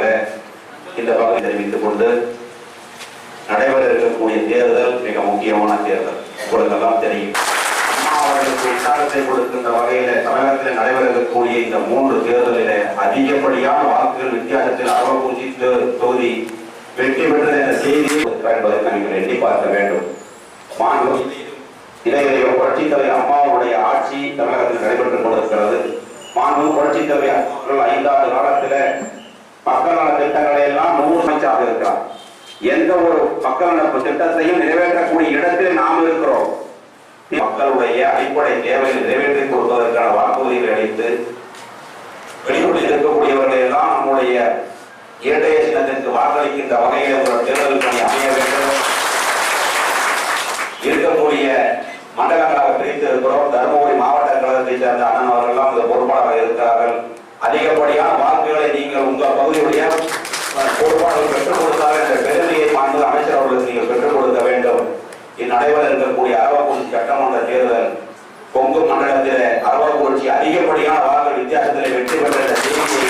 சார்பாக இந்த பகுதி தெரிவித்துக் கொண்டு நடைபெற இருக்கக்கூடிய தேர்தல் மிக முக்கியமான தேர்தல். உங்களுக்கெல்லாம் தெரியும். அவர்களுக்கு உற்சாகத்தை கொடுக்கின்ற வகையில தமிழகத்தில் நடைபெற இருக்கக்கூடிய இந்த மூன்று தேர்தலில அதிகப்படியான வாக்குகள் வித்தியாசத்தில் அரவபூஜி தொகுதி வெற்றி பெற்றது என்ற செய்தி என்பதற்கு நீங்கள் எண்ணி பார்க்க வேண்டும். மாண்பு இளைஞரையோ புரட்சித் தலைவர் அம்மாவுடைய ஆட்சி தமிழகத்தில் நடைபெற்றுக் கொண்டிருக்கிறது. மாண்பு புரட்சித் தலைவர் ஐந்தாவது காலத்தில் மக்கள் நல திட்டங்களை எல்லாம் நூறு அமைச்சாக இருக்கிறார். எந்த ஒரு மக்கள் நல திட்டத்தையும் நிறைவேற்றக்கூடிய இடத்தில் நாம் இருக்கிறோம். மக்களுடைய அடிப்படை தேவையை நிறைவேற்றி கொடுப்பதற்கான வாக்குறுதிகளை அளித்து வெளியூரில் இருக்கக்கூடியவர்களை எல்லாம் நம்முடைய இரட்டைய சின்னத்திற்கு வாக்களிக்கின்ற வகையில் ஒரு தேர்தல் பணி அமைய வேண்டும். இருக்கக்கூடிய மண்டலங்களாக பிரித்து இருக்கிறோம். தருமபுரி மாவட்ட கழகத்தை சேர்ந்த அண்ணன் அவர்கள் எல்லாம் பொறுப்பாளராக இருக்கிறார்கள். அதிகப்படியான வாக்குகளை நீங்கள் உங்கள் பகுதியுடைய பொறுப்பாளர்கள் பெற்றுக் கொடுத்தால் என்ற பெருமையை மாண்பு அமைச்சர் அவர்களுக்கு நீங்கள் பெற்றுக் கொடுக்க வேண்டும். இந்நடைபெற இருக்கக்கூடிய அரவக்குறிச்சி சட்டமன்ற தேர்தல் கொங்கு மண்டலத்தில் அரவக்குறிச்சி அதிகப்படியான வாக்கு வித்தியாசத்தில் வெற்றி பெற்ற இந்த செய்தியை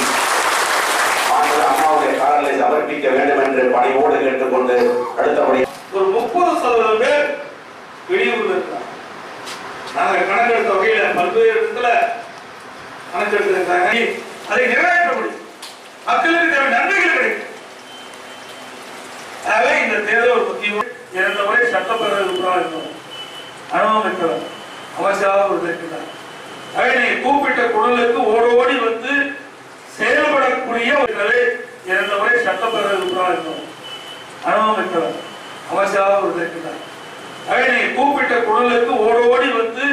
அம்மாவுடைய காலங்களை சமர்ப்பிக்க வேண்டும் என்று பணியோடு கேட்டுக்கொண்டு அடுத்தபடி ஒரு முப்பது சதவீதம் பேர் வெளியூர்ல இருக்காங்க நாங்கள் கணக்கெடுத்த வகையில பல்வேறு இடத்துல கணக்கெடுத்திருக்காங்க அதை நிறைவேற்ற முடியும். மக்களுக்கு தேவை நன்மைகள் கிடைக்கும். ஆகவே இந்த தேர்தல் ஒரு முக்கியம் இறந்த முறை சட்டப்பேரவை உறுப்பினராக இருந்தோம் அனுபவம் மிக்கவர் அமைச்சராக இருந்திருக்கிறார் இருக்கிறார் ஆகவே நீங்க கூப்பிட்ட குரலுக்கு ஓடி ஓடி வந்து செயல்படக்கூடிய ஒரு கலை இரண்டு முறை சட்டப்பேரவை உறுப்பினராக இருந்தோம் அனுபவம் மிக்கவர் அமைச்சராக இருந்திருக்கிறார் இருக்கிறார் ஆகவே நீங்க கூப்பிட்ட குரலுக்கு ஓடி வந்து